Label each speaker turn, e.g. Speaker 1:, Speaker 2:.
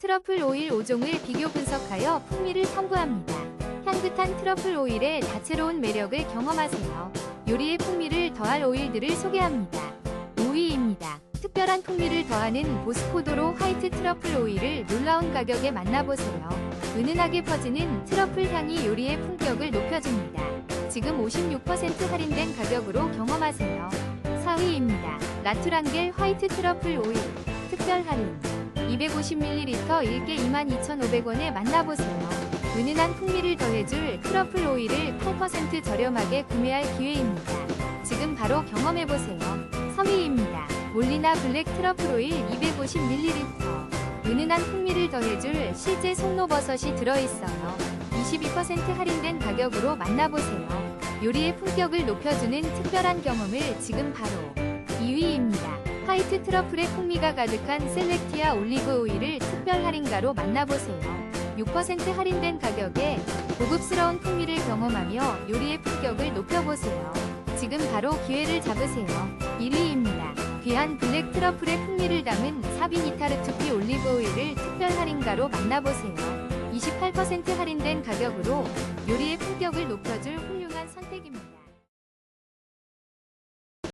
Speaker 1: 트러플 오일 5종을 비교 분석하여 풍미를 첨부합니다. 향긋한 트러플 오일의 다채로운 매력을 경험하세요. 요리의 풍미를 더할 오일들을 소개합니다. 5위입니다. 특별한 풍미를 더하는 보스포도로 화이트 트러플 오일을 놀라운 가격에 만나보세요. 은은하게 퍼지는 트러플 향이 요리의 품격을 높여줍니다. 지금 56% 할인된 가격으로 경험하세요. 4위입니다. 라투랑겔 화이트 트러플 오일 특별 할인 250ml 1개 22,500원에 만나보세요. 은은한 풍미를 더해줄 트러플 오일을 8% 저렴하게 구매할 기회입니다. 지금 바로 경험해보세요. 3위입니다. 몰리나 블랙 트러플 오일 250ml 은은한 풍미를 더해줄 실제 송로버섯이 들어있어요. 22% 할인된 가격으로 만나보세요. 요리의 품격을 높여주는 특별한 경험을 지금 바로 2위입니다. 화이트 트러플의 풍미가 가득한 셀렉티아 올리브 오일을 특별 할인가로 만나보세요. 6% 할인된 가격에 고급스러운 풍미를 경험하며 요리의 품격을 높여보세요. 지금 바로 기회를 잡으세요. 1위입니다. 귀한 블랙 트러플의 풍미를 담은 사비니 타르투피 올리브 오일을 특별 할인가로 만나보세요. 28% 할인된 가격으로 요리의 품격을 높여줄 훌륭한 선택입니다.